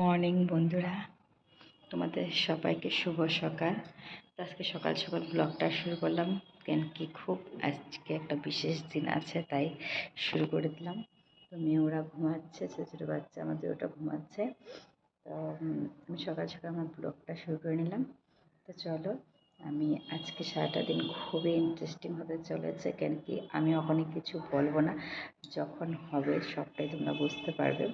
Morning বন্ধুরা। তোমাদের সবাইকে শুভ সকাল। আজকে সকাল সকাল ব্লগটা শুরু করলাম, কেন কি খুব আজকে একটা বিশেষ দিন আছে, তাই শুরু করে দিলাম। তো মেয়ে ওরা ঘুমাচ্ছে ছোটো ছোটো বাচ্চা আমাদের ওটা ঘুমাচ্ছে। তো আমি সকাল সকাল আমার ব্লগটা শুরু করে নিলাম। তো চলো আমি আজকে সারাটা দিন খুবই ইন্টারেস্টিং হতে চলেছে কেন কি আমি ওখানে কিছু বলব না। যখন হবে সবটাই তোমরা বুঝতে পারবে।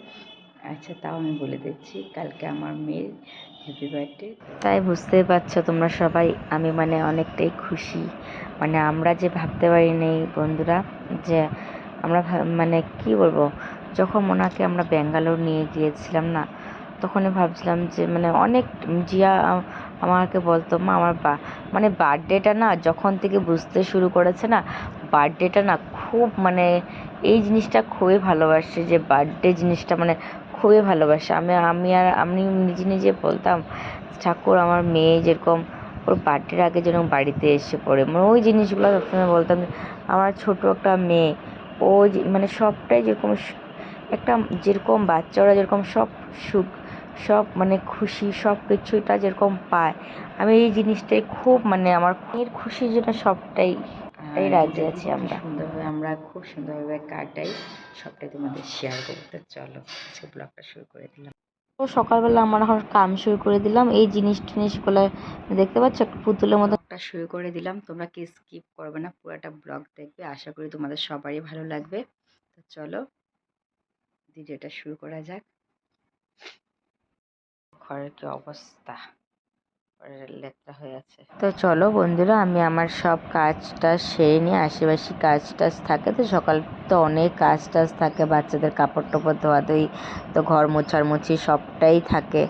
আচ্ছা তাও আমি বলে দিচ্ছি, কালকে আমার মেয়ের হ্যাপি বার্থডে তাই বুঝতেই পারছ তোমরা সবাই, আমি মানে অনেকটাই খুশি। মানে আমরা যে ভাবতে পারিনি বন্ধুরা, যে আমরা মানে কি বলব, যখন ওনাকে আমরা ব্যাঙ্গালোর নিয়ে গিয়েছিলাম না, তখনই ভাবছিলাম যে মানে অনেক জিয়া আমাকে বলতো, মা, আমার বা মানে বার্থডেটা না যখন থেকে বুঝতে শুরু করেছে না, বার্থডেটা না খুব মানে এই জিনিসটা খুবই ভালোবাসে যে বার্থডে জিনিসটা মানে খুবই ভালোবাসে। আমি আমি আর আমি নিজে নিজে বলতাম, ঠাকুর, আমার মেয়ে যেরকম ওর বার্থডের আগে যেন বাড়িতে এসে পড়ে। মানে ওই জিনিসগুলো সবসময় বলতাম আমার ছোট একটা মেয়ে, ও মানে সবটাই যেরকম একটা যেরকম বাচ্চারা যেরকম সব সুখ সব মানে খুশি সব কিছুটা যেরকম পায়। আমি এই জিনিসটাই খুব মানে আমার মেয়ের খুশির জন্য সবটাই এই রাজি আছি আমরা। সুন্দরভাবে আমরা খুব সুন্দরভাবে কাটাই সবটাই তোমাদের শেয়ার করতে। চলো আজকে ব্লগটা শুরু করে দিলাম। তো সকালবেলা আমার এখন কাম শুরু করে দিলাম। এই জিনিস টিনিসগুলো দেখতে পাচ্ছ? একটা পুতুলের মতো একটা শুরু করে দিলাম। তোমরা কি স্কিপ করবে না পুরোটা ব্লগ দেখবে। আশা করি তোমাদের সবারই ভালো লাগবে। তো চলো ভিডিওটা শুরু করা যাক। ঘরের কি অবস্থা ঘরের লেত্রা হয়ে আছে। তো চলো বন্ধুরা আমি আমার সব কাজটা সেরে নিয়ে আশেপাশে কাজ টাজ থাকে তো সকাল তো অনেক কাজ টাজ থাকে বাচ্চাদের কাপড় টাপড় ধোয়া ধুই তো ঘর মোছার মুছি সবটাই থাকে।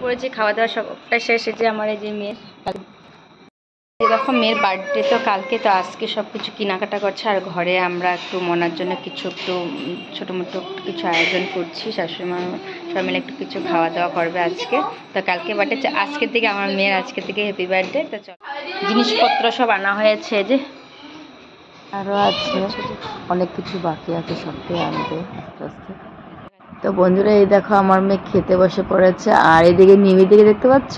পড়েছে খাওয়া দাওয়া সবটা শেষে যে আমার এই যে মেয়ের এরকম মেয়ের বার্থডে তো কালকে, তো আজকে সব কিছু কেনাকাটা করছে আর ঘরে আমরা একটু মনার জন্য কিছু একটু ছোটো মোটো কিছু আয়োজন করছি। শাশুড়ি মা, সবাই মিলে একটু কিছু খাওয়া দাওয়া করবে আজকে। তো কালকে বার্থডে আজকের থেকে আমার মেয়ের আজকে থেকে হ্যাপি বার্থডে তো চল জিনিসপত্র সব আনা হয়েছে যে। আরও আছে। অনেক কিছু বাকি আছে সবটাই আনবে আস্তে আস্তে। তো বন্ধুরা, এই দেখো আমার মেয়ে খেতে বসে পড়েছে। আর এদিকে মিমির দিকে দেখতে পাচ্ছ?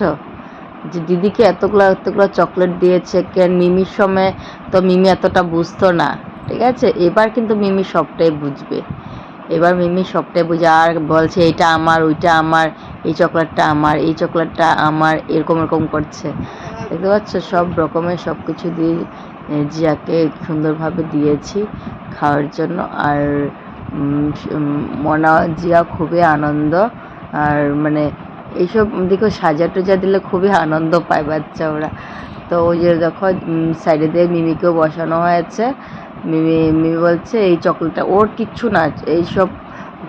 যে দিদিকে এতগুলো এতগুলো চকলেট দিয়েছে কেন মিমির সময়? তো মিমি এতটা বুঝতো না, ঠিক আছে? এবার কিন্তু মিমি সবটাই বুঝবে। এবার মিমি সবটাই বুঝে, আর বলছে এটা আমার, ওইটা আমার, এই চকলেটটা আমার, এই চকলেটটা আমার, এরকম এরকম করছে। দেখতে পাচ্ছ? সব রকমের সব কিছু দিয়ে জিয়াকে সুন্দরভাবে দিয়েছি খাওয়ার জন্য। আর মনা, জিয়া খুবই আনন্দ। আর মানে এইসব দেখো সাজা টাজা দিলে খুবই আনন্দ পায় বাচ্চা ওরা তো ওই যে দেখো সাইডে দিয়ে মিমিকেও বসানো হয়েছে। মিমি মিমি বলছে, এই চকলেটটা ওর কিচ্ছু না, এইসব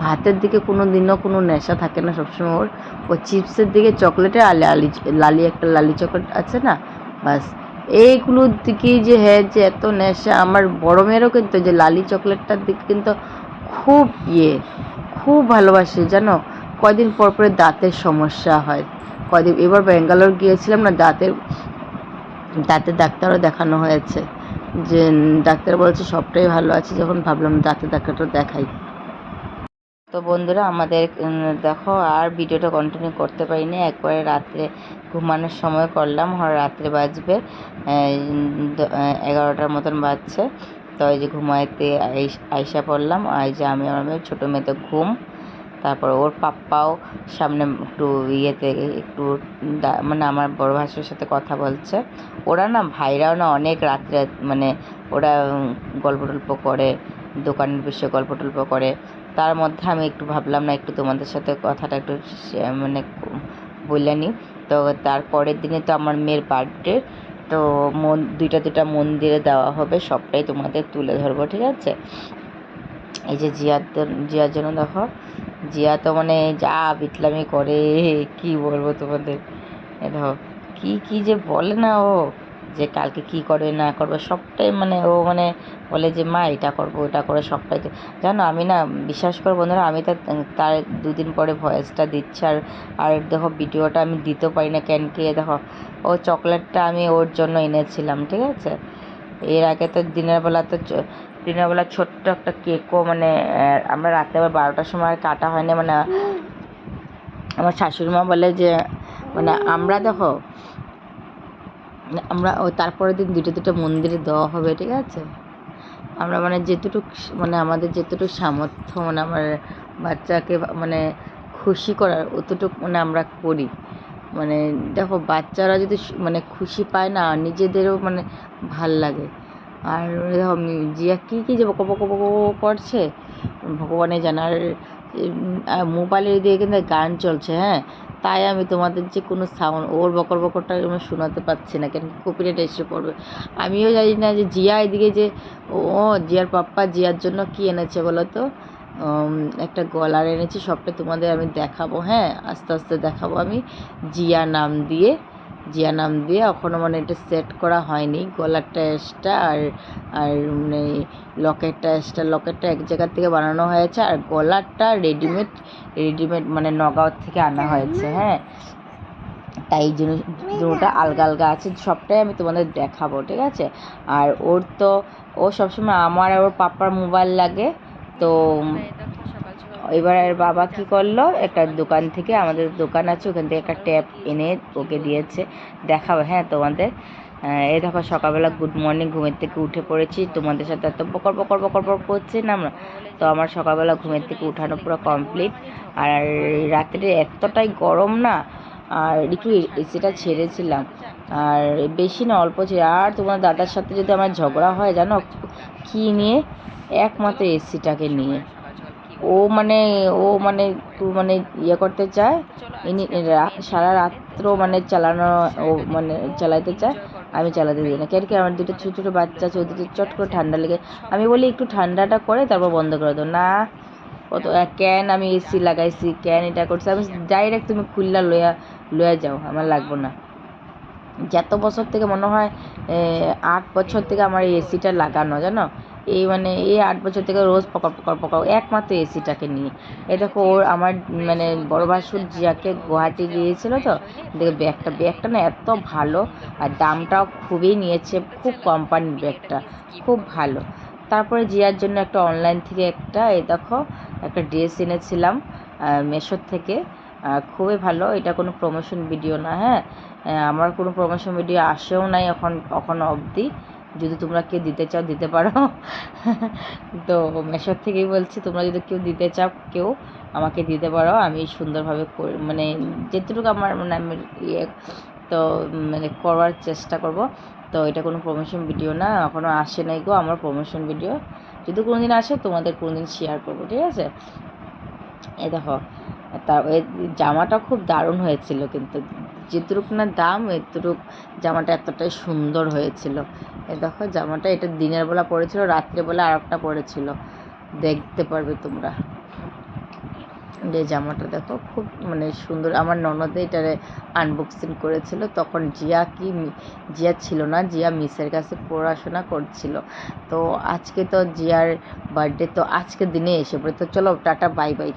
ভাতের দিকে কোনো দিনও কোনো নেশা থাকে না সবসময় ওর। ও চিপসের দিকে চকলেটে আর লালি লালি একটা লালি চকলেট আছে না, বাস। এইগুলোর দিকেই যে হ্যাঁ যে এত নেশা, আমার বড় মেয়েরও কিন্তু যে লালি চকলেটটার দিকে কিন্তু খুব ইয়ে খুব ভালোবাসে, জানো? কয়দিন পর পরে দাঁতের সমস্যা হয়। কয়দিন, এবার ব্যাঙ্গালোর গিয়েছিলাম না, দাঁতের দাঁতের ডাক্তারও দেখানো হয়েছে। যে ডাক্তার বলছে সবটাই ভালো আছে, যখন ভাবলাম দাঁতের ডাক্তারটা দেখাই। তো বন্ধুরা, আমাদের দেখো, আর ভিডিওটা কন্টিনিউ করতে পারিনি। একবারে রাত্রে ঘুমানোর সময় করলাম হয় রাত্রে বাজবে এগারোটার মতন বাজছে। তো এই যে ঘুমাইতে আইস- পড়লাম এই যে আমি আমার ছোটো মেয়েতে ঘুম তারপর ওর পাপ্পাও সামনে একটু ইয়েতে একটু মানে আমার বড় ভাসুর সাথে কথা বলছে। ওরা না ভাইরাও না অনেক রাত্রে মানে ওরা গল্প টল্প করে, দোকানের বিষয়ে গল্প টল্প করে। তার মধ্যে আমি একটু ভাবলাম না, একটু তোমাদের সাথে কথাটা একটু মানে বললে নিই। তো তারপরের দিনে তো আমার মেয়ের বার্থডে তো মন, দুইটা দুটা মন্দিরে দেওয়া হবে, সবটাই তোমাদের তুলে ধরবো, ঠিক আছে? এই যে জিয়ার জিয়ার জন্য দেখো জিয়া তো মানে যা বিটলামি করে, কি বলব তোমাদের? দেখো কি কি যে বলে না ও, যে কালকে কি করবে, না করবে, সবটাই মানে ও মানে বলে যে, মা, এটা করব, ওটা করে, সবটাই জানো, আমি না, বিশ্বাস করো বন্ধুরা, আমি তো তার দুদিন পরে ভয়েসটা দিচ্ছি, আর আর দেখো, ভিডিওটা আমি দিতেও পারি না, কেন কি, দেখো, ও চকলেটটা আমি ওর জন্য এনেছিলাম, ঠিক আছে? এর আগে তো দিনের বেলা তো দিনের বেলা ছোট্ট একটা কেকও মানে আমরা রাতে আবার বারোটার সময় কাটা হয়নি। মানে আমার শাশুড়ি মা বলে যে মানে আমরা দেখো, আমরা ও তারপরের দিন দুটো দুটো মন্দিরে দেওয়া হবে, ঠিক আছে? আমরা মানে যেতটুক মানে আমাদের যেতটুকু সামর্থ্য মানে আমার বাচ্চাকে মানে খুশি করার, অতটুকু মানে আমরা করি। মানে দেখো বাচ্চারা যদি মানে খুশি পায় না, নিজেদেরও মানে ভালো লাগে। আর দেখো জিয়া কী কী যে বকো বকো বকো করছে? ভগবানে জানার মোবাইলের দিয়ে কিন্তু গান চলছে হ্যাঁ? তাই আমি তোমাদের যে কোনো সাউন্ড ওর বকর বকরটা আমি শোনাতে পারছি না, কেন কপিরাইট এসে পড়বে। আমিও জানি না যে জিয়া এদিকে যে, ও, জিয়ার পাপ্পা জিয়ার জন্য কি এনেছে বলো তো? একটা গলার এনেছি, সবটা তোমাদের আমি দেখাবো হ্যাঁ? আস্তে আস্তে দেখাবো আমি। জিয়া নাম দিয়ে, জিয়া নাম দিয়ে এখনও মানে এটা সেট করা হয়নি। গলারটা এক্সট্রা আর আর মানে লকেটটা এক্সট্রা লকেটটা এক জায়গা থেকে বানানো হয়েছে আর গলারটা রেডিমেড রেডিমেড মানে নগাঁও থেকে আনা হয়েছে হ্যাঁ? তাই এই জিনিস দুটোটা আলগা আলগা আছে, সবটাই আমি তোমাদের দেখাবো, ঠিক আছে? আর ওর তো, ও সবসময় আমার আর ওর পাপার মোবাইল লাগে। তো এবার বাবা কি করল? একটা দোকান থেকে আমাদের দোকান আছে, ওখান থেকে একটা ট্যাপ এনে ওকে দিয়েছে। দেখাবো হ্যাঁ তোমাদের। এ দেখো, সকালবেলা গুড মর্নিং ঘুমের থেকে উঠে পড়েছি। তোমাদের সাথে এত বকর বকর বকর বকর করছি না আমরা। তো আমার সকালবেলা ঘুমের থেকে উঠানো পুরো কমপ্লিট আর রাত্রে এতটাই গরম না, আর একটু এসিটা ছেড়েছিলাম। আর বেশি না, অল্প ছিল। আর তোমার দাদার সাথে যদি আমার ঝগড়া হয়, জানো? কী নিয়ে? একমাত্র এসিটাকে নিয়ে। ও মানে ও মানে একটু মানে ইয়ে করতে চায়। ইনি সারা রাত্র মানে চালানো, ও মানে চালাতে চায়। আমি চালাতে দিই না। কেন কি আমার দুটো ছোটো ছোটো বাচ্চা আছে ওদের চট করে ঠান্ডা লেগে, আমি বলি একটু ঠান্ডাটা করে তারপর বন্ধ করে দাও। না কত ক্যান আমি এসি লাগাইছি, ক্যান এটা করছি। আমি ডাইরেক্ট তুমি খুললা লইয়া লইয়া যাও, আমার লাগবো না। যত বছর থেকে মনে হয় আট বছর থেকে আমার এই এসিটা লাগানো, জানো? এই মানে এই আট বছর থেকে রোজ পকড় পকড় পকড় একমাত্র এসিটাকে নিয়ে। এ দেখো ওর আমার মানে বড় ভাসুর জিয়াকে গুয়াহাটি গিয়েছিল তো দেখে ব্যাগটা ব্যাগটা না এত ভালো আর দামটাও খুবই নিয়েছে খুব কোম্পানির ব্যাগটা খুব ভালো। তারপরে জিয়ার জন্য একটা অনলাইন থেকে একটা এই দেখো একটা ড্রেস এনেছিলাম মেশোর থেকে খুবই ভালো এটা কোনো প্রমোশন ভিডিও না হ্যাঁ? আমার কোনো প্রমোশন ভিডিও আসেও নাই এখন এখনও অবধি। যদি তোমরা কেউ দিতে চাও, দিতে পারো। তো মেশোর থেকেই বলছি, তোমরা যদি কেউ দিতে চাও, কেউ আমাকে দিতে পারো। আমি সুন্দরভাবে মানে যেটুকু আমার মানে আমি ইয়ে তো মানে করার চেষ্টা করব। তো এটা কোনো প্রমোশন ভিডিও না এখনও আসে নাই গো আমার প্রমোশন ভিডিও যদি কোনো দিন আসে, তোমাদের কোনো দিন শেয়ার করব, ঠিক আছে? এই দেখো তার জামাটা খুব দারুণ হয়েছিল কিন্তু। যেটুক না দাম, এতটুক জামাটা এতটাই সুন্দর হয়েছিল। এ দেখো, জামাটা এটা দিনের বেলা পড়েছিল রাত্রেবেলা আর একটা পড়েছিল দেখতে পারবে তোমরা। যে জামাটা দেখো, খুব মানে সুন্দর। আমার ননদে এটারে আনবক্সিং করেছিল। তখন জিয়া কি জিয়া ছিল না, জিয়া মিসের কাছে পড়াশোনা করছিল। তো আজকে তো জিয়ার বার্থডে তো আজকে দিনে এসে পড়ে। তো চলো, টাটা বাই বাই